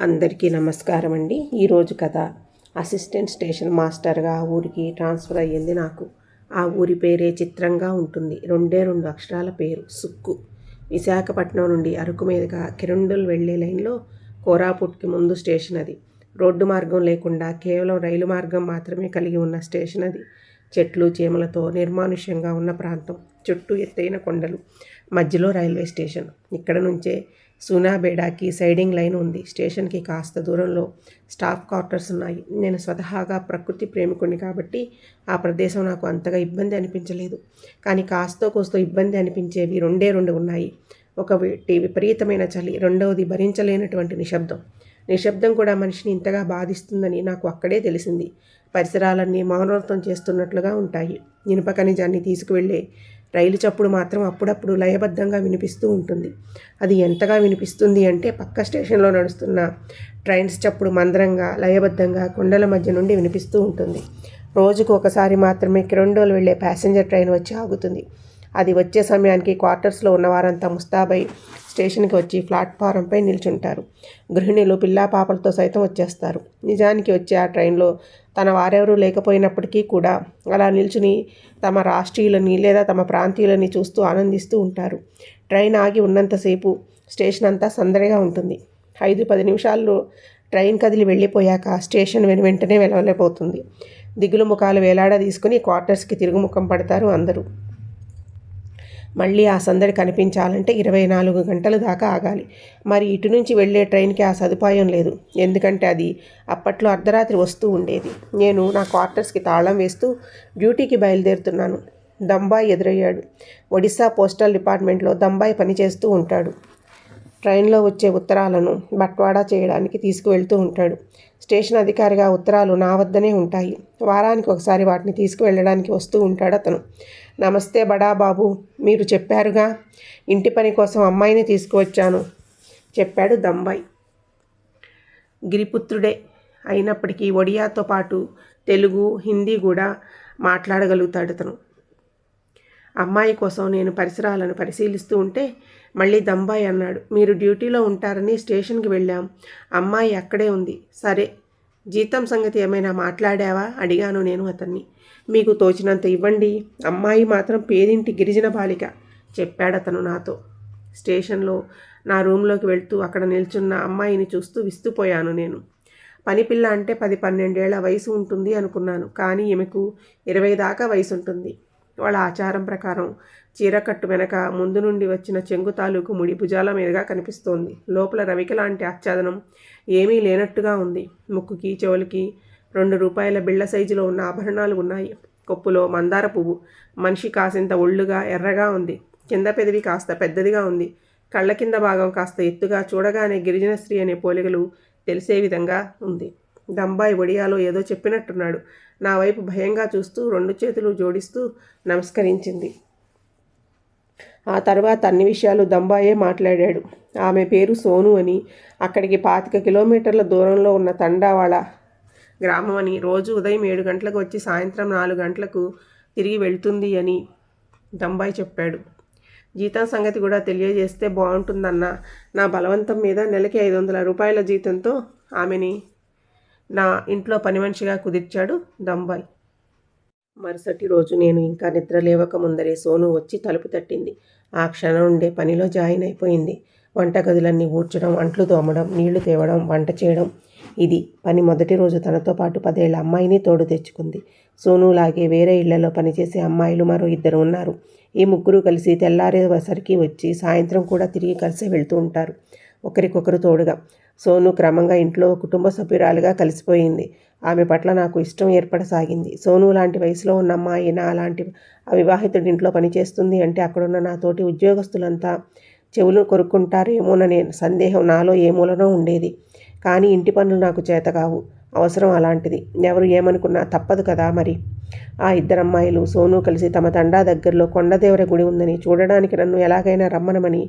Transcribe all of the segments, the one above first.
అందరికీ నమస్కారం అండి. ఈరోజు కథ అసిస్టెంట్ స్టేషన్ మాస్టర్గా ఆ ఊరికి ట్రాన్స్ఫర్ అయ్యింది నాకు. ఆ ఊరి పేరే చిత్రంగా ఉంటుంది. రెండే రెండు అక్షరాల పేరు. సుక్కు. విశాఖపట్నం నుండి అరకు మీదుగా కిరండుల్ వెళ్ళే లైన్లో కోరాపుట్కి ముందు స్టేషన్ అది. రోడ్డు మార్గం లేకుండా కేవలం రైలు మార్గం మాత్రమే కలిగి ఉన్న స్టేషన్ అది. చెట్లు చీమలతో నిర్మానుష్యంగా ఉన్న ప్రాంతం. చుట్టూ ఎత్తైన కొండలు. మధ్యలో రైల్వే స్టేషన్. ఇక్కడ నుంచే సూనాబేడాకి సైడింగ్ లైన్ ఉంది. స్టేషన్కి కాస్త దూరంలో స్టాఫ్ క్వార్టర్స్ ఉన్నాయి. నేను స్వతహాగా ప్రకృతి ప్రేమికుడిని కాబట్టి ఆ ప్రదేశం నాకు అంతగా ఇబ్బంది అనిపించలేదు. కానీ కాస్తో కోస్తో ఇబ్బంది అనిపించేవి రెండే రెండు ఉన్నాయి. ఒకటి విపరీతమైన చలి రెండవది భరించలేనటువంటి నిశ్శబ్దం. నిశ్శబ్దం కూడా మనిషిని ఇంతగా బాధిస్తుందని నాకు అక్కడే తెలిసింది. పరిసరాలన్నీ మౌనవ్రతం చేస్తున్నట్లుగా ఉంటాయి. ఇనుప ఖనిజాన్ని తీసుకువెళ్ళే రైలు చప్పుడు మాత్రం అప్పుడప్పుడు లయబద్ధంగా వినిపిస్తూ ఉంటుంది. అది ఎంతగా వినిపిస్తుంది అంటే పక్క స్టేషన్లో నడుస్తున్న ట్రైన్స్ చప్పుడు మందరంగా లయబద్ధంగా కొండల మధ్య నుండి వినిపిస్తూ ఉంటుంది. రోజుకు ఒకసారి మాత్రమే కిరండోలు వెళ్ళే ప్యాసింజర్ ట్రైన్ వచ్చి ఆగుతుంది. అది వచ్చే సమయానికి క్వార్టర్స్లో ఉన్న వారంతా ముస్తాబై స్టేషన్కి వచ్చి ప్లాట్ఫారంపై నిల్చుంటారు. గృహిణులు పిల్లా పాపలతో సైతం వచ్చేస్తారు. నిజానికి వచ్చే ఆ ట్రైన్లో తన వారెవరూ లేకపోయినప్పటికీ కూడా అలా నిల్చుని తమ రాష్ట్రీయులని లేదా తమ ప్రాంతీయులని చూస్తూ ఆనందిస్తూ ఉంటారు. ట్రైన్ ఆగి ఉన్నంతసేపు స్టేషన్ అంతా సందడిగా ఉంటుంది. ఐదు పది నిమిషాల్లో ట్రైన్ కదిలి వెళ్ళిపోయాక స్టేషన్ వెను వెంటనే వెలవలేకపోతుంది. దిగులు ముఖాలు వేలాడ తీసుకుని క్వార్టర్స్కి తిరుగుముఖం పడతారు అందరూ. మళ్ళీ ఆ సందడి కనిపించాలంటే ఇరవై నాలుగు గంటల దాకా ఆగాలి. మరి ఇటు నుంచి వెళ్ళే ట్రైన్కి ఆ సదుపాయం లేదు. ఎందుకంటే అది అప్పట్లో అర్ధరాత్రి వస్తూ ఉండేది. నేను నా క్వార్టర్స్కి తాళం వేస్తూ డ్యూటీకి బయలుదేరుతున్నాను. దంబాయ్ ఎదురయ్యాడు. ఒడిశా పోస్టల్ డిపార్ట్మెంట్లో దంబాయ్ పనిచేస్తూ ఉంటాడు. ట్రైన్లో వచ్చే ఉత్తరాలను బట్వాడా చేయడానికి తీసుకువెళ్తూ ఉంటాడు. స్టేషన్ అధికారిగా ఉత్తరాలు నా వద్దనే ఉంటాయి. వారానికి ఒకసారి వాటిని తీసుకువెళ్ళడానికి వస్తూ ఉంటాడు అతను. నమస్తే బడా బాబు మీరు చెప్పారుగా? ఇంటి పని కోసం అమ్మాయిని తీసుకువచ్చాను చెప్పాడు దంబాయి. గిరిపుత్రుడే. అయినప్పటికీ ఒడియాతో పాటు తెలుగు హిందీ కూడా మాట్లాడగలుగుతాడు అతను. అమ్మాయి కోసం నేను పరిసరాలను పరిశీలిస్తూ ఉంటే మళ్ళీ దంబాయి అన్నాడు. మీరు డ్యూటీలో ఉంటారని స్టేషన్కి వెళ్ళాం. అమ్మాయి అక్కడే ఉంది. సరే జీతం సంగతి ఏమైనా మాట్లాడావా? అడిగాను నేను అతన్ని. మీకు తోచినంత ఇవ్వండి. అమ్మాయి మాత్రం పేదింటి గిరిజన బాలిక చెప్పాడతను నాతో. స్టేషన్లో నా రూమ్లోకి వెళ్తూ అక్కడ నిల్చున్న అమ్మాయిని చూస్తూ విస్తుపోయాను నేను. పని పిల్ల అంటే పది పన్నెండేళ్ళ వయసు ఉంటుంది అనుకున్నాను. కానీ ఈమెకు ఇరవై దాకా వయసు ఉంటుంది వాళ్ళ ఆచారం ప్రకారం చీరకట్టు వెనక ముందు నుండి వచ్చిన చెంగు తాలూకు ముడి భుజాల మీదుగా కనిపిస్తోంది. లోపల రవిక లాంటి ఆచ్ఛాదనం ఏమీ లేనట్టుగా ఉంది. ముక్కుకి చెవులకి రెండు రూపాయల బిళ్ళ సైజులో ఉన్న ఆభరణాలు ఉన్నాయి. కొప్పులో మందార పువ్వు. మనిషి కాసింత ఒళ్ళుగా ఎర్రగా ఉంది. కింద పెదవి కాస్త పెద్దదిగా ఉంది. కళ్ళ కింద భాగం కాస్త ఎత్తుగా చూడగానే గిరిజన స్త్రీ అనే పోలికలు తెలిసే విధంగా ఉంది. దంబాయి ఒడియాలో ఏదో చెప్పినట్టున్నాడు. నా వైపు భయంగా చూస్తూ రెండు చేతులు జోడిస్తూ నమస్కరించింది. ఆ తర్వాత అన్ని విషయాలు దంబాయే మాట్లాడాడు. ఆమె పేరు సోను అని అక్కడికి పాతిక కిలోమీటర్ల దూరంలో ఉన్న తండావాడ గ్రామం అని రోజు ఉదయం ఏడు గంటలకు వచ్చి సాయంత్రం నాలుగు గంటలకు తిరిగి వెళ్తుంది అని దంబాయి చెప్పాడు. జీతం సంగతి కూడా తెలియజేస్తే బాగుంటుందన్న నా బలవంతం మీద నెలకి ఐదు వందల రూపాయల జీతంతో ఆమెని నా ఇంట్లో పని మనిషిగా కుదిర్చాడు దంబాయి. మరుసటి రోజు నేను ఇంకా నిద్ర లేవక ముందరే సోను వచ్చి తలుపు తట్టింది. ఆ క్షణం ఉండే పనిలో జాయిన్ అయిపోయింది. వంటగదులన్నీ ఊడ్చడం అంట్లు తోమడం నీళ్ళు తేవడం వంట చేయడం. ఇది పని మొదటి రోజు తనతో పాటు పదేళ్ళ అమ్మాయిని తోడు తెచ్చుకుంది. సోనులాగే వేరే ఇళ్ళలో పనిచేసే అమ్మాయిలు మరో ఇద్దరు ఉన్నారు. ఈ ముగ్గురు కలిసి తెల్లారేసరికి వచ్చి సాయంత్రం కూడా తిరిగి కలిసి వెళ్తూ ఉంటారు. ఒకరికొకరు తోడుగా. సోను క్రమంగా ఇంట్లో కుటుంబ సభ్యురాలుగా కలిసిపోయింది. ఆమె పట్ల నాకు ఇష్టం ఏర్పడసాగింది. సోను లాంటి వయసులో ఉన్న అమ్మాయి నా లాంటి అవివాహితుడి ఇంట్లో పనిచేస్తుంది అంటే అక్కడున్న నా తోటి ఉద్యోగస్తులంతా చెవులు కొరుక్కుంటారేమోననే సందేహం నాలో ఏ మూలనో ఉండేది. కానీ ఇంటి పనులు నాకు చేత కావు అవసరం అలాంటిది. ఎవరు ఏమనుకున్నా తప్పదు కదా మరి. ఆ ఇద్దరమ్మాయిలు సోను కలిసి తమ తండా దగ్గరలో కొండదేవర గుడి ఉందని చూడడానికి నన్ను ఎలాగైనా రమ్మనమని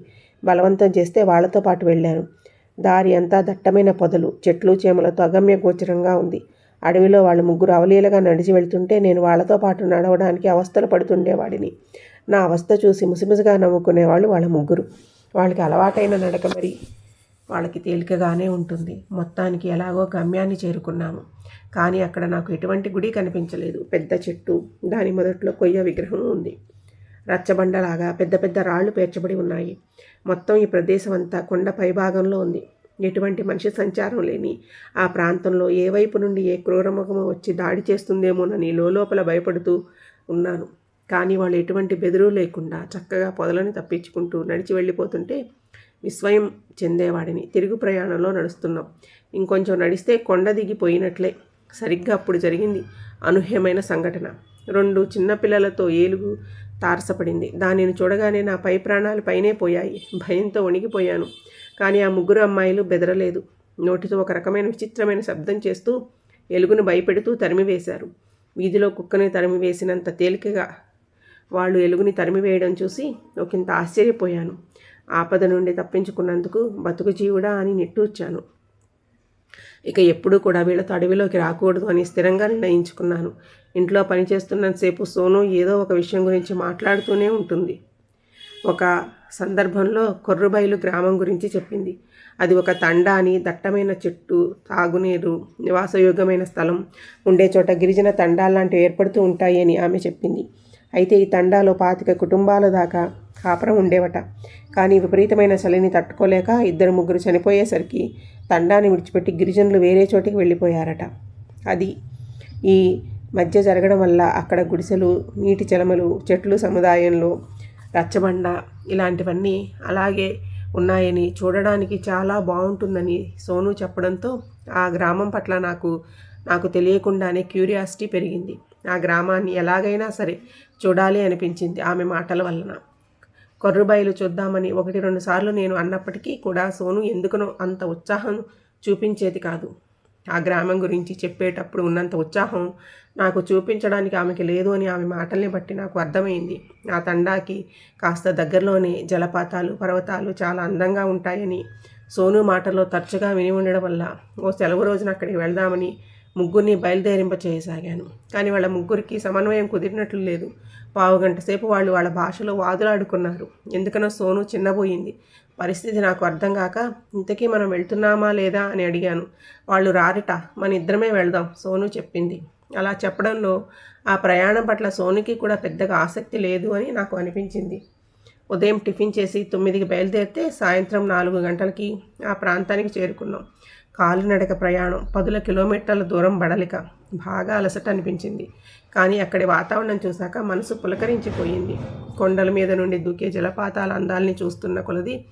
బలవంతం చేస్తే వాళ్ళతో పాటు వెళ్ళాను. దారి అంతా దట్టమైన పొదలు చెట్లు చేమలతో అగమ్య గోచరంగా ఉంది. అడవిలో వాళ్ళు ముగ్గురు అవలీలగా నడిచి వెళ్తుంటే నేను వాళ్ళతో పాటు నడవడానికి అవస్థలు పడుతుండేవాడిని నా అవస్థ చూసి ముసిముసిగా నవ్వుకునేవాళ్ళు వాళ్ళ ముగ్గురు. వాళ్ళకి అలవాటైన నడక మరి వాళ్ళకి తేలికగానే ఉంటుంది. మొత్తానికి ఎలాగో గమ్యాన్ని చేరుకున్నాము. కానీ అక్కడ నాకు ఎటువంటి గుడి కనిపించలేదు. పెద్ద చెట్టు దాని మొదట్లో కొయ్య విగ్రహం ఉంది. రచ్చబండలాగా పెద్ద పెద్ద రాళ్ళు పేర్చబడి ఉన్నాయి. మొత్తం ఈ ప్రదేశం అంతా కొండ పైభాగంలో ఉంది. ఎటువంటి మనిషి సంచారం లేని ఆ ప్రాంతంలో ఏ వైపు నుండి ఏ క్రూరముఖము వచ్చి దాడి చేస్తుందేమోనని లోపల భయపడుతూ ఉన్నాను. కానీ వాళ్ళు ఎటువంటి బెదురు లేకుండా చక్కగా పొదలను తప్పించుకుంటూ నడిచి వెళ్ళిపోతుంటే విస్వయం చెందేవాడిని తిరుగు ప్రయాణంలో నడుస్తున్నాం. ఇంకొంచెం నడిస్తే కొండ దిగిపోయినట్లే. సరిగ్గా అప్పుడు జరిగింది అనూహ్యమైన సంఘటన. రెండు చిన్నపిల్లలతో ఏలుగు తారసపడింది. దానిని చూడగానే నా పై ప్రాణాలు పైనే పోయాయి. భయంతో వణిగిపోయాను కానీ ఆ ముగ్గురు అమ్మాయిలు బెదరలేదు. నోటితో ఒక రకమైన విచిత్రమైన శబ్దం చేస్తూ ఎలుగును భయపెడుతూ తరిమివేశారు. వీధిలో కుక్కని తరిమివేసినంత తేలికగా వాళ్ళు ఎలుగుని తరిమివేయడం చూసి ఒకంత ఆశ్చర్యపోయాను. ఆపద నుండి తప్పించుకున్నందుకు బతుకు జీవుడా అని నిట్టూర్చాను. ఇక ఎప్పుడూ కూడా వీళ్ళతో అడవిలోకి రాకూడదు అని స్థిరంగా నిర్ణయించుకున్నాను. ఇంట్లో పనిచేస్తున్నంతసేపు సోను ఏదో ఒక విషయం గురించి మాట్లాడుతూనే ఉంటుంది. ఒక సందర్భంలో కొర్రుబైలు గ్రామం గురించి చెప్పింది. అది ఒక తండా అని దట్టమైన చెట్టు తాగునీరు నివాసయోగ్యమైన స్థలం ఉండే చోట గిరిజన తండాలాంటివి ఏర్పడుతూ ఉంటాయి అని ఆమె చెప్పింది. అయితే ఈ తండాలో పాతిక కుటుంబాల దాకా కాపురం ఉండేవట. కానీ విపరీతమైన చలిని తట్టుకోలేక ఇద్దరు ముగ్గురు చనిపోయేసరికి తండాన్ని విడిచిపెట్టి గిరిజనులు వేరే చోటికి వెళ్ళిపోయారట. అది ఈ మధ్య జరగడం వల్ల అక్కడ గుడిసెలు నీటి చలమలు చెట్లు సముదాయంలో రచ్చబండ ఇలాంటివన్నీ అలాగే ఉన్నాయని చూడడానికి చాలా బాగుంటుందని సోను చెప్పడంతో ఆ గ్రామం పట్ల నాకు నాకు తెలియకుండానే క్యూరియాసిటీ పెరిగింది. ఆ గ్రామాన్ని ఎలాగైనా సరే చూడాలి అనిపించింది ఆమె మాటల వలన. కొర్రుబయలు చూద్దామని ఒకటి రెండు సార్లు నేను అన్నప్పటికీ కూడా సోను ఎందుకనో అంత ఉత్సాహం చూపించేది కాదు. ఆ గ్రామం గురించి చెప్పేటప్పుడు ఉన్నంత ఉత్సాహం నాకు చూపించడానికి ఆమెకి లేదు అని ఆమె మాటల్ని బట్టి నాకు అర్థమైంది. ఆ తండాకి కాస్త దగ్గరలోనే జలపాతాలు పర్వతాలు చాలా అందంగా ఉంటాయని సోను మాటల్లో తరచుగా విని ఉండడం వల్ల ఓ సెలవు రోజున అక్కడికి వెళ్దామని ముగ్గురిని బయలుదేరింపచేయసాగాను. కానీ వాళ్ళ ముగ్గురికి సమన్వయం కుదిరినట్లు లేదు. పావు గంట సేపు వాళ్ళు వాళ్ళ భాషలో వాదులాడుకున్నారు. ఎందుకనో సోను చిన్నబోయింది. పరిస్థితి నాకు అర్థం కాక ఇంతకీ మనం వెళ్తున్నామా లేదా? అని అడిగాను. వాళ్ళు రారిట మన ఇద్దరమే వెళ్దాం సోను చెప్పింది. అలా చెప్పడంలో ఆ ప్రయాణం పట్ల సోనుకి కూడా పెద్దగా ఆసక్తి లేదు అని నాకు అనిపించింది. ఉదయం టిఫిన్ చేసి తొమ్మిదికి బయలుదేరితే సాయంత్రం నాలుగు గంటలకి ఆ ప్రాంతానికి చేరుకున్నాం. కాలినడక ప్రయాణం పదుల కిలోమీటర్ల దూరం బడలిక. బాగా అలసట అనిపించింది కానీ అక్కడి వాతావరణం చూశాక మనసు పులకరించిపోయింది. కొండల మీద నుండి దూకే జలపాతాల అందాల్ని చూస్తున్న కొలది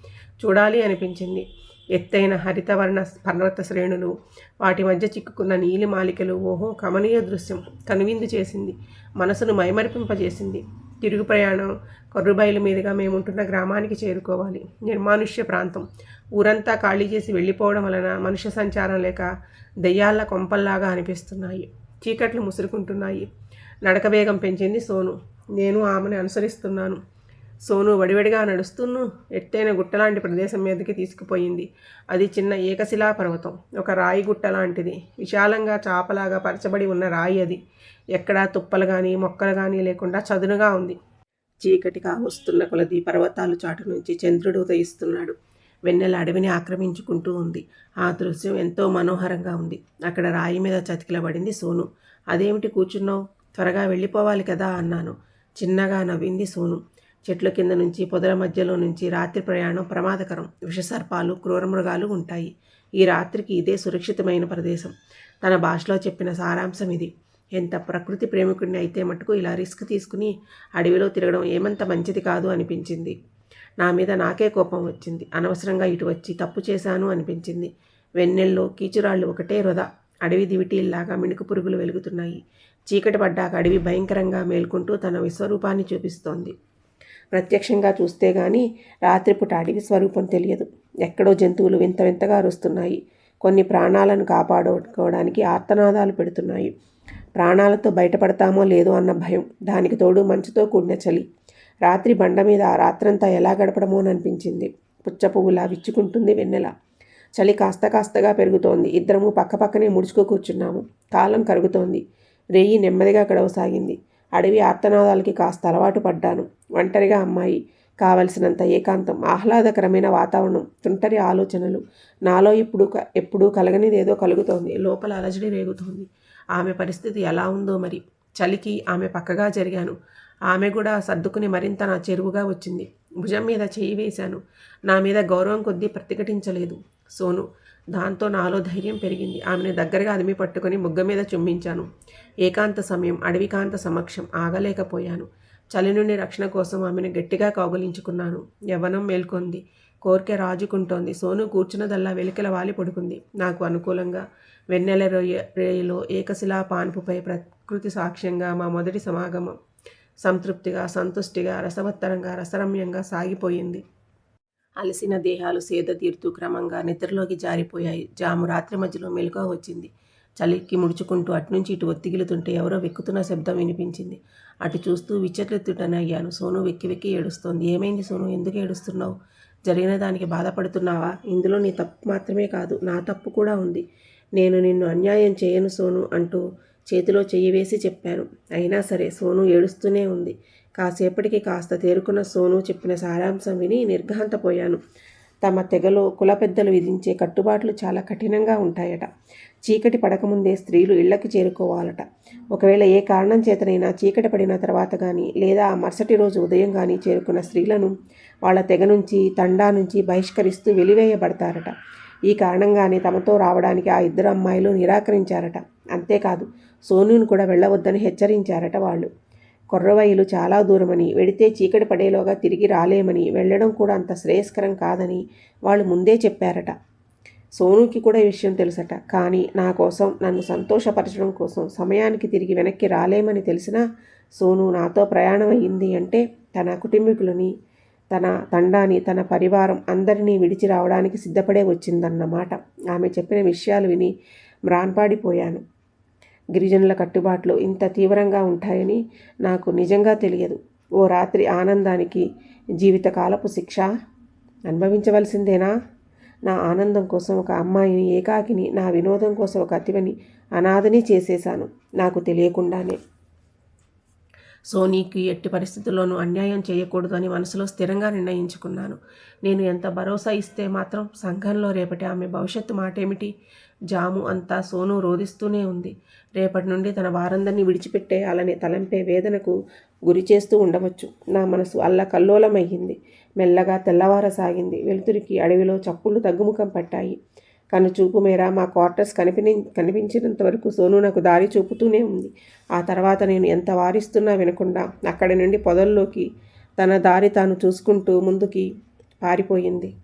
చూడాలి అనిపించింది. ఎత్తైన హరితవర్ణ పర్వత శ్రేణులు వాటి మధ్య చిక్కుకున్న నీలి మాలికలు ఓహో కమనీయ దృశ్యం కనువిందు చేసింది. మనసును మైమరిపింపజేసింది. తిరుగు ప్రయాణం కర్రుబైల మీదుగా మేముంటున్న గ్రామానికి చేరుకోవాలి. నిర్మానుష్య ప్రాంతం. ఊరంతా ఖాళీ చేసి వెళ్ళిపోవడం వలన మనుష్య సంచారం లేక దెయ్యాల కొంపల్లాగా అనిపిస్తున్నాయి. చీకట్లు ముసురుకుంటున్నాయి. నడక వేగం పెంచింది సోను. నేను ఆమెను అనుసరిస్తున్నాను. సోను వడివడిగా నడుస్తూను ఎత్తైన గుట్టలాంటి ప్రదేశం మీదకి తీసుకుపోయింది. అది చిన్న ఏకశిలా పర్వతం. ఒక రాయి గుట్ట లాంటిది. విశాలంగా చాపలాగా పరచబడి ఉన్న రాయి అది. ఎక్కడా తుప్పలు కానీ మొక్కలు కానీ లేకుండా చదునుగా ఉంది. చీకటిగా వస్తున్న కొలది పర్వతాలు చాటు నుంచి చంద్రుడు ఉదయిస్తున్నాడు. వెన్నెల అడవిని ఆక్రమించుకుంటూ ఉంది. ఆ దృశ్యం ఎంతో మనోహరంగా ఉంది. అక్కడ రాయి మీద చతికిలబడింది సోను. అదేమిటి కూర్చున్నావు? త్వరగా వెళ్ళిపోవాలి కదా అన్నాను. చిన్నగా నవ్వింది సోను. చెట్ల కింద నుంచి పొదల మధ్యలో నుంచి రాత్రి ప్రయాణం ప్రమాదకరం. విషసర్పాలు క్రూరమృగాలు ఉంటాయి. ఈ రాత్రికి ఇదే సురక్షితమైన ప్రదేశం. తన భాషలో చెప్పిన సారాంశం ఇది. ఎంత ప్రకృతి ప్రేమికుడిని అయితే మటుకు ఇలా రిస్క్ తీసుకుని అడవిలో తిరగడం ఏమంత మంచిది కాదు అనిపించింది. నా మీద నాకే కోపం వచ్చింది. అనవసరంగా ఇటు వచ్చి తప్పు చేశాను అనిపించింది. వెన్నెల్లో కీచురాళ్ళు ఒకటే వృధా. అడవి దివిటీల్లాగా మిణుకు పురుగులు వెలుగుతున్నాయి. చీకటి పడ్డాక అడవి భయంకరంగా మేల్కొంటూ తన విశ్వరూపాన్ని చూపిస్తోంది. ప్రత్యక్షంగా చూస్తే గాని రాత్రిపూట అడవి స్వరూపం తెలియదు. ఎక్కడో జంతువులు వింత వింతగా అరుస్తున్నాయి. కొన్ని ప్రాణాలను కాపాడుకోవడానికి ఆర్తనాదాలు పెడుతున్నాయి. ప్రాణాలతో బయటపడతామో లేదో అన్న భయం. దానికి తోడు మంచుతో కూడిన చలి. రాత్రి బండ మీద ఆ రాత్రంతా ఎలా గడపడమో అనిపించింది పుచ్చ పువ్వులా విచ్చుకుంటుంది వెన్నెల. చలి కాస్త కాస్తగా పెరుగుతోంది. ఇద్దరము పక్కపక్కనే ముడుచుకు కూర్చున్నాము. కాలం కరుగుతోంది. రేయి నెమ్మదిగా గడవసాగింది. అడవి ఆర్తనాదాలకి కాస్త అలవాటు పడ్డాను. ఒంటరిగా అమ్మాయి కావలసినంత ఏకాంతం ఆహ్లాదకరమైన వాతావరణం తుంటరి ఆలోచనలు నాలో ఎప్పుడు క- ఎప్పుడూ కలగనిదేదో కలుగుతోంది. లోపల అలజడి రేగుతోంది. ఆమె పరిస్థితి ఎలా ఉందో మరి. చలికి ఆమె పక్కగా జరిగాను. ఆమె కూడా సర్దుకుని మరింత నా చెరువుగా వచ్చింది. భుజం మీద చేయి వేశాను. నా మీద గౌరవం కొద్దీ ప్రతిఘటించలేదు. సోను దాంతో నాలో ధైర్యం పెరిగింది. ఆమెను దగ్గరగా అదిమి పట్టుకొని ముగ్గ మీద చుమ్మించాను. ఏకాంత సమయం అడవికాంత సమక్షం ఆగలేకపోయాను. చలి నుండి రక్షణ కోసం ఆమెను గట్టిగా కౌగలించుకున్నాను. యవ్వనం మేల్కొంది. కోరిక రాజుకుంటోంది. సోను కూర్చున్నదల్లా వెలికల వాలి పడుకుంది. నాకు అనుకూలంగా వెన్నెల రొయ్య రేయిలో ఏకశిలా పాన్పుపై ప్రకృతి సాక్ష్యంగా మా మొదటి సమాగమం సంతృప్తిగా సంతుష్టిగా రసవత్తరంగా రసరమ్యంగా సాగిపోయింది. అలసిన దేహాలు సేద తీరుతూ క్రమంగా నిద్రలోకి జారిపోయాయి. జాము రాత్రి మధ్యలో మెలకువ వచ్చింది. చలికి ముడుచుకుంటూ అటునుంచి ఇటు ఒత్తిగిలుతుంటే ఎవరో వెక్కుతున్న శబ్దం వినిపించింది. అటు చూస్తూ విచ్చట్లెత్తుటనయ్యాను సోను వెక్కి వెక్కి ఏడుస్తోంది. ఏమైంది సోను? ఎందుకు ఏడుస్తున్నావు? జరిగిన దానికి బాధపడుతున్నావా? ఇందులో నీ తప్పు మాత్రమే కాదు నా తప్పు కూడా ఉంది. నేను నిన్ను అన్యాయం చేయను సోను అంటూ చేతిలో చెయ్యి వేసి చెప్పాను అయినా సరే సోను ఏడుస్తూనే ఉంది. కాసేపటికి కాస్త తేరుకున్న సోను చెప్పిన సారాంశం విని నిర్ఘాంతపోయాను. తమ తెగలో కుల పెద్దలు విధించే కట్టుబాట్లు చాలా కఠినంగా ఉంటాయట. చీకటి పడకముందే స్త్రీలు ఇళ్ళకు చేరుకోవాలట. ఒకవేళ ఏ కారణం చేతనైనా చీకటి పడిన తర్వాత కానీ లేదా ఆ మరుసటి రోజు ఉదయం కానీ చేరుకున్న స్త్రీలను వాళ్ళ తెగ నుంచి తండా నుంచి బహిష్కరిస్తూ వెలివేయబడతారట. ఈ కారణంగానే తమతో రావడానికి ఆ ఇద్దరు అమ్మాయిలు నిరాకరించారట. అంతేకాదు సోనూను కూడా వెళ్ళవద్దని హెచ్చరించారట వాళ్ళు. కుర్రవయ్యలు చాలా దూరమని వెడితే చీకటి పడేలోగా తిరిగి రాలేమని వెళ్ళడం కూడా అంత శ్రేయస్కరం కాదని వాళ్ళు ముందే చెప్పారట. సోనుకి కూడా ఈ విషయం తెలుసట. కానీ నా కోసం నన్ను సంతోషపరచడం కోసం సమయానికి తిరిగి వెనక్కి రాలేమని తెలిసినా సోను నాతో ప్రయాణం అయ్యింది అంటే తన కుటుంబీకులని తన తండాని తన పరివారం అందరినీ విడిచి రావడానికి సిద్ధపడే వచ్చిందన్నమాట. ఆమె చెప్పిన విషయాలు విని మ్రాన్పాడిపోయాను. గిరిజనుల కట్టుబాట్లు ఇంత తీవ్రంగా ఉంటాయని నాకు నిజంగా తెలియదు. ఓ రాత్రి ఆనందానికి జీవితకాలపు శిక్ష అనుభవించవలసిందేనా? నా ఆనందం కోసం ఒక అమ్మాయిని ఏకాకిని నా వినోదం కోసం ఒక అతివని అనాథని చేసేశాను. నాకు తెలియకుండానే. సోనీకి ఎట్టి పరిస్థితుల్లోనూ అన్యాయం చేయకూడదు అని మనసులో స్థిరంగా నిర్ణయించుకున్నాను. నేను ఎంత భరోసా ఇస్తే మాత్రం సంఘంలో రేపటి ఆమె భవిష్యత్తు మాటేమిటి? జాము అంతా సోను రోధిస్తూనే ఉంది. రేపటి నుండి తన వారందరినీ విడిచిపెట్టేయాలనే తలంపే వేదనకు గురి చేస్తూ ఉండవచ్చు. నా మనసు అల్లకల్లోలమయ్యింది మెల్లగా తెల్లవారసాగింది. వెలుతురికి అడవిలో చప్పుళ్ళు తగ్గుముఖం పట్టాయి. కను చూపు మేర మా క్వార్టర్స్ కనిపిని కనిపించినంత వరకు సోను నాకు దారి చూపుతూనే ఉంది. ఆ తర్వాత నేను ఎంత వారిస్తున్నా వినకుండా అక్కడి నుండి పొదల్లోకి తన దారి తాను చూసుకుంటూ ముందుకి పారిపోయింది.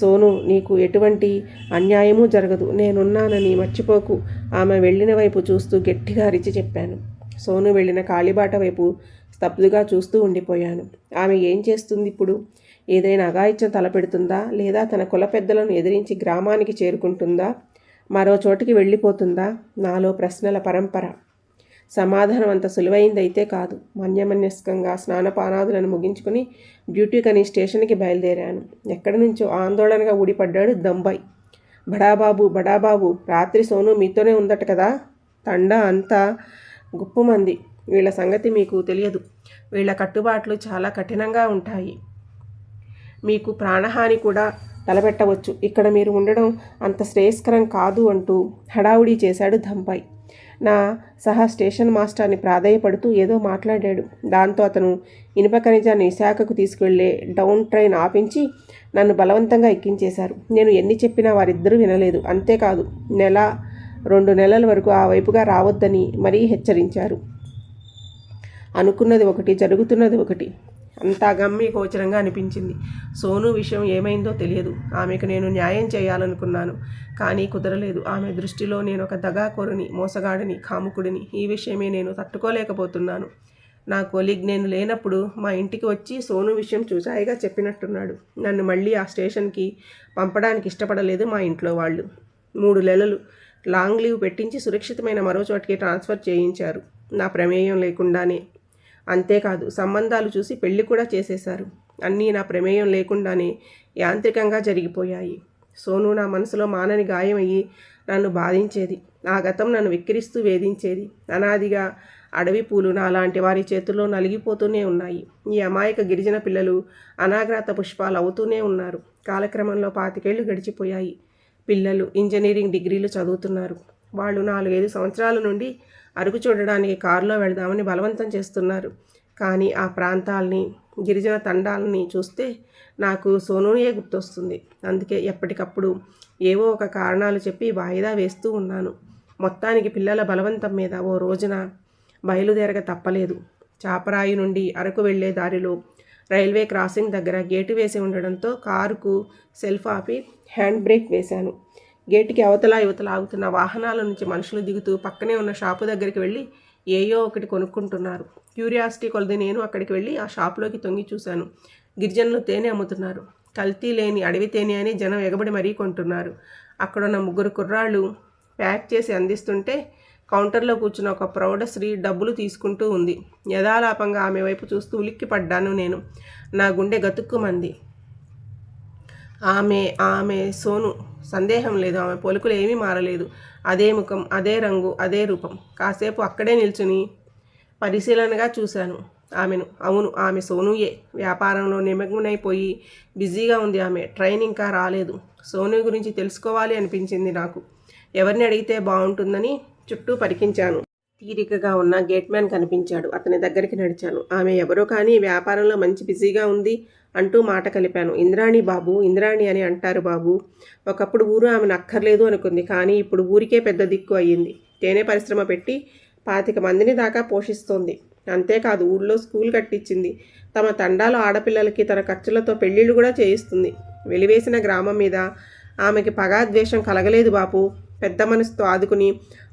సోను నీకు ఎటువంటి అన్యాయమూ జరగదు. నేనున్నానని మర్చిపోకు. ఆమె వెళ్ళిన వైపు చూస్తూ గట్టిగా అరిచి చెప్పాను. సోను వెళ్ళిన కాలిబాట వైపు స్తబ్దుగా చూస్తూ ఉండిపోయాను. ఆమె ఏం చేస్తుంది ఇప్పుడు? ఏదైనా అగాయిత్యం తలపెడుతుందా? లేదా తన కుల పెద్దలను ఎదిరించి గ్రామానికి చేరుకుంటుందా? మరో చోటికి వెళ్ళిపోతుందా? నాలో ప్రశ్నల పరంపర. సమాధానం అంత సులువైందైతే కాదు. మన్యమన్యస్కంగా స్నానపానాదులను ముగించుకుని డ్యూటీకని స్టేషన్కి బయలుదేరాను. ఎక్కడి నుంచో ఆందోళనగా ఊడిపడ్డాడు దంబాయ్ బడాబాబు బడాబాబు రాత్రి సోను మీతోనే ఉందట కదా? తండా అంతా గుప్పుమంది. వీళ్ళ సంగతి మీకు తెలియదు. వీళ్ళ కట్టుబాట్లు చాలా కఠినంగా ఉంటాయి. మీకు ప్రాణహాని కూడా తలపెట్టవచ్చు. ఇక్కడ మీరు ఉండడం అంత శ్రేయస్కరం కాదు అంటూ హడావుడి చేశాడు ధంపాయ్ నా సహా స్టేషన్ మాస్టర్ని ప్రాధేయపడుతూ ఏదో మాట్లాడాడు. దాంతో అతను ఇనుప ఖనిజాన్ని విశాఖకు తీసుకెళ్ళే డౌన్ ట్రైన్ ఆపించి నన్ను బలవంతంగా ఎక్కించేశారు. నేను ఎన్ని చెప్పినా వారిద్దరూ వినలేదు. అంతేకాదు నెల రెండు నెలల వరకు ఆ వైపుగా రావద్దని మరీ హెచ్చరించారు. అనుకున్నది ఒకటి జరుగుతున్నది ఒకటి. అంతా గమ్మి గోచరంగా అనిపించింది. సోను విషయం ఏమైందో తెలియదు. ఆమెకు నేను న్యాయం చేయాలనుకున్నాను కానీ కుదరలేదు. ఆమె దృష్టిలో నేను ఒక దగాకోరుని మోసగాడిని కాముకుడిని. ఈ విషయమే నేను తట్టుకోలేకపోతున్నాను. నా కొలీగ్ నేను లేనప్పుడు మా ఇంటికి వచ్చి సోను విషయం చూసాయిగా చెప్పినట్టున్నాడు. నన్ను మళ్ళీ ఆ స్టేషన్కి పంపడానికి ఇష్టపడలేదు మా ఇంట్లో వాళ్ళు. మూడు నెలలు లాంగ్ లీవ్ పెట్టించి సురక్షితమైన మరో చోటికి ట్రాన్స్ఫర్ చేయించారు. నా ప్రమేయం లేకుండానే అంతేకాదు సంబంధాలు చూసి పెళ్ళి కూడా చేసేశారు. అన్నీ నా ప్రమేయం లేకుండానే యాంత్రికంగా జరిగిపోయాయి. సోను నా మనసులో మానని గాయమయ్యి నన్ను బాధించేది. నా గతం నన్ను విక్కిరిస్తూ వేధించేది. అనాదిగా అడవి పూలు నాలాంటి వారి చేతుల్లో నలిగిపోతూనే ఉన్నాయి. ఈ అమాయక గిరిజన పిల్లలు అనాగ్రత పుష్పాలు అవుతూనే ఉన్నారు. కాలక్రమంలో పాతికేళ్ళు గడిచిపోయాయి. పిల్లలు ఇంజనీరింగ్ డిగ్రీలు చదువుతున్నారు. వాళ్ళు నాలుగైదు సంవత్సరాల నుండి అరకు చూడడానికి కారులో వెళదామని బలవంతం చేస్తున్నారు. కానీ ఆ ప్రాంతాల్ని గిరిజన తండాలని చూస్తే నాకు సోనూయే గుర్తొస్తుంది. అందుకే ఎప్పటికప్పుడు ఏవో ఒక కారణాలు చెప్పి వాయిదా వేస్తూ ఉన్నాను. మొత్తానికి పిల్లల బలవంతం మీద ఓ రోజున బయలుదేరక తప్పలేదు. చాపరాయి నుండి అరకు వెళ్ళే దారిలో రైల్వే క్రాసింగ్ దగ్గర గేటు వేసి ఉండడంతో కారుకు సెల్ఫ్ ఆపి హ్యాండ్ బ్రేక్ వేశాను. గేటుకి అవతల యువతల ఆగుతున్న వాహనాల నుంచి మనుషులు దిగుతూ పక్కనే ఉన్న షాపు దగ్గరికి వెళ్ళి ఏయో ఒకటి కొనుక్కుంటున్నారు. క్యూరియాసిటీ కొలది నేను అక్కడికి వెళ్ళి ఆ షాపులోకి తొంగి చూశాను. గిరిజనులు తేనె అమ్ముతున్నారు. కల్తీ లేని అడవి తేనె అని జనం ఎగబడి మరీ కొంటున్నారు. అక్కడున్న ముగ్గురు కుర్రాళ్ళు ప్యాక్ చేసి అందిస్తుంటే కౌంటర్లో కూర్చున్న ఒక ప్రౌఢశ్రీ డబ్బులు తీసుకుంటూ ఉంది. యథాలాపంగా ఆమె వైపు చూస్తూ ఉలిక్కి పడ్డాను నేను. నా గుండె గతుక్కుమంది. ఆమె ఆమె సోను. సందేహం లేదు. ఆమె పొలుకులు ఏమీ మారలేదు. అదే ముఖం అదే రంగు అదే రూపం. కాసేపు అక్కడే నిల్చుని పరిశీలనగా చూశాను ఆమెను. అవును ఆమె సోనుయే. వ్యాపారంలో నిమగ్నమైపోయి బిజీగా ఉంది ఆమె. ట్రైన్ ఇంకా రాలేదు. సోను గురించి తెలుసుకోవాలి అనిపించింది నాకు. ఎవరిని అడిగితే బాగుంటుందని చుట్టూ పరికించాను. తీరికగా ఉన్న గేట్మ్యాన్ కనిపించాడు. అతని దగ్గరికి నడిచాను. ఆమె ఎవరో కానీ వ్యాపారంలో మంచి బిజీగా ఉంది అంటూ మాట కలిపాను. ఇంద్రాణి బాబు ఇంద్రాణి అని అంటారు బాబు. ఒకప్పుడు ఊరు ఆమెను అక్కర్లేదు అనుకుంది కానీ ఇప్పుడు ఊరికే పెద్ద దిక్కు అయ్యింది. తేనె పరిశ్రమ పెట్టి పాతిక మందిని దాకా పోషిస్తోంది. అంతేకాదు ఊళ్ళో స్కూల్ కట్టించింది. తమ తండాలో ఆడపిల్లలకి తన ఖర్చులతో పెళ్ళిళ్ళు కూడా చేయిస్తుంది. వెలివేసిన గ్రామం మీద ఆమెకి పగాద్వేషం కలగలేదు బాపు. పెద్ద మనసుతో ఆదుకుని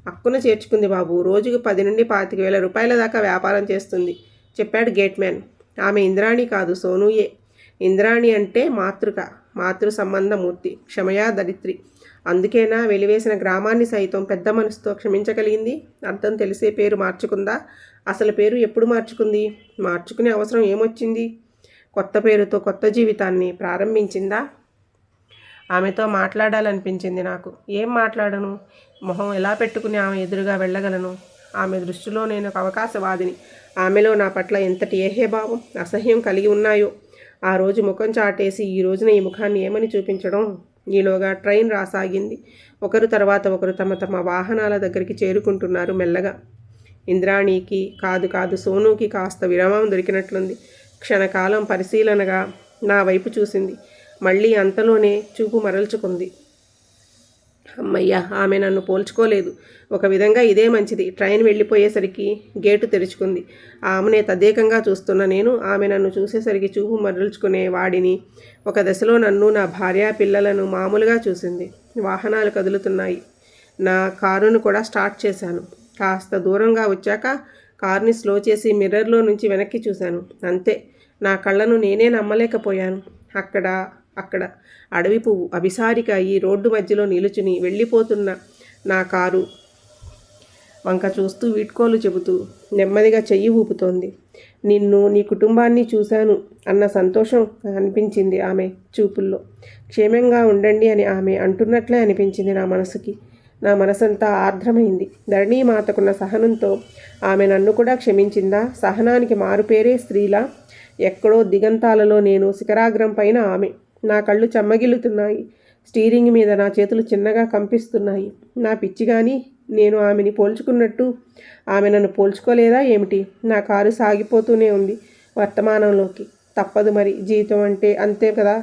అక్కున చేర్చుకుంది బాబు. రోజుకు పది నుండి పాతిక వేల రూపాయల దాకా వ్యాపారం చేస్తుంది. చెప్పాడు గేట్మ్యాన్ ఆమె ఇంద్రాణి కాదు సోనూయే. ఇంద్రాణి అంటే మాతృక మాతృ సంబంధమూర్తి క్షమయా దరిత్రి అందుకేనా వెలివేసిన గ్రామాన్ని సైతం పెద్ద మనసుతో క్షమించగలిగింది? అర్థం తెలిసే పేరు మార్చుకుందా? అసలు పేరు ఎప్పుడు మార్చుకుంది? మార్చుకునే అవసరం ఏమొచ్చింది? కొత్త పేరుతో కొత్త జీవితాన్ని ప్రారంభించిందా? ఆమెతో మాట్లాడాలనిపించింది నాకు. ఏం మాట్లాడను? మొహం ఎలా పెట్టుకుని ఆమె ఎదురుగా వెళ్ళగలను? ఆమె దృష్టిలో నేను ఒక అవకాశవాదిని. ఆమెలో నా పట్ల ఎంతటి ఏహేభావం అసహ్యం కలిగి ఉన్నాయో? ఆ రోజు ముఖం చాటేసి ఈ రోజున ఈ ముఖాన్ని ఏమని చూపించడం? ఈలోగా ట్రైన్ రాసాగింది. ఒకరు తర్వాత ఒకరు తమ తమ వాహనాల దగ్గరికి చేరుకుంటున్నారు మెల్లగా. ఇంద్రాణికి కాదు కాదు సోనుకి కాస్త విరామం దొరికినట్లుంది. క్షణకాలం పరిశీలనగా నా వైపు చూసింది. మళ్ళీ అంతలోనే చూపు మరల్చుకుంది. అమ్మయ్యా ఆమె నన్ను పోల్చుకోలేదు. ఒక విధంగా ఇదే మంచిది. ట్రైన్ వెళ్ళిపోయేసరికి గేటు తెరుచుకుంది. ఆమెనే తదేకంగా చూస్తున్న నేను ఆమె నన్ను చూసేసరికి చూపు మరల్చుకునే వాడిని. ఒక దశలో నన్ను నా భార్య పిల్లలను మామూలుగా చూసింది. వాహనాలు కదులుతున్నాయి. నా కారును కూడా స్టార్ట్ చేశాను. కాస్త దూరంగా వచ్చాక కార్ని స్లో చేసి మిర్రర్లో నుంచి వెనక్కి చూశాను. అంతే. నా కళ్ళను నేనే నమ్మలేకపోయాను. అక్కడ అక్కడ అడవి పువ్వు అభిసారిక ఈ రోడ్డు మధ్యలో నిలుచుని వెళ్ళిపోతున్న నా కారు వంక చూస్తూ వీడ్కోలు చెబుతూ నెమ్మదిగా చెయ్యి ఊపుతోంది. నిన్ను నీ కుటుంబాన్ని చూశాను అన్న సంతోషం అనిపించింది ఆమె చూపుల్లో. క్షేమంగా ఉండండి అని ఆమె అంటున్నట్లే అనిపించింది నా మనసుకి. నా మనసంతా ఆర్ద్రమైంది. ధరణీమాతకున్న సహనంతో ఆమె నన్ను కూడా క్షమించిందా? సహనానికి మారుపేరే స్త్రీలా? ఎక్కడో దిగంతాలలో నేను శిఖరాగ్రం పైన ఆమె నా కళ్ళు చెమ్మగిల్లుతున్నాయి. స్టీరింగ్ మీద నా చేతులు చిన్నగా కంపిస్తున్నాయి. నా పిచ్చి కానీ నేను ఆమెని పోల్చుకున్నట్టు ఆమె నన్ను పోల్చుకోలేదా ఏమిటి? నా కారు సాగిపోతూనే ఉంది వర్తమానంలోకి. తప్పదు మరి జీవితం అంటే అంతే కదా?